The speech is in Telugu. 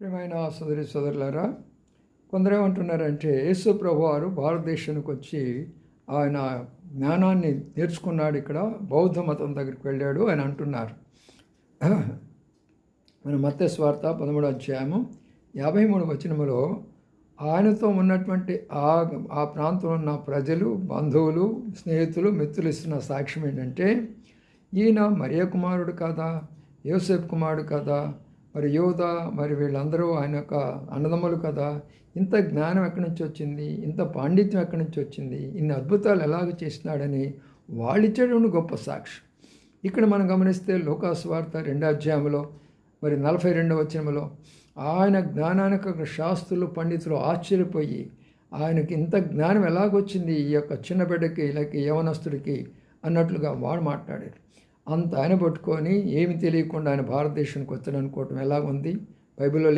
ప్రియమైన సోదరి సోదరులారా కొందరేమంటున్నారంటే యేసు ప్రభు వారు భారతదేశానికి వచ్చి ఆయన జ్ఞానాన్ని నేర్చుకున్నాడు ఇక్కడ బౌద్ధ మతం దగ్గరికి వెళ్ళాడు అని అంటున్నారు. మన మత్స్య స్వార్థ పదమూడు అధ్యాయము యాభై మూడు వచనములో ఆయనతో ఉన్నటువంటి ఆ ఆ ప్రాంతంలో ఉన్న ప్రజలు బంధువులు స్నేహితులు మిత్రులు ఇస్తున్న సాక్ష్యం ఏంటంటే ఈయన మరియ కుమారుడు కదా యోసేఫ్ కుమారుడు కదా మరి యోధ మరి వీళ్ళందరూ ఆయన యొక్క అన్నదమ్ములు కదా. ఇంత జ్ఞానం ఎక్కడి నుంచి వచ్చింది? ఇంత పాండిత్యం ఎక్కడి నుంచి వచ్చింది? ఇన్ని అద్భుతాలు ఎలాగ చేసినాడని వాళ్ళిచ్చేటువంటి గొప్ప సాక్షి. ఇక్కడ మనం గమనిస్తే లోకాస్వార్త రెండో అధ్యాయంలో మరి నలభై రెండవ వచనంలో ఆయన జ్ఞానానికి శాస్త్రులు పండితులు ఆశ్చర్యపోయి ఆయనకి ఇంత జ్ఞానం ఎలాగొచ్చింది? ఈ యొక్క చిన్న బిడ్డకి లేక యవనస్తుడికి అన్నట్లుగా వాడు మాట్లాడారు అంత ఆయన పట్టుకొని ఏమి తెలియకుండా ఆయన భారతదేశానికి వచ్చాడు అనుకోవటం ఎలాగుంది? బైబిల్లో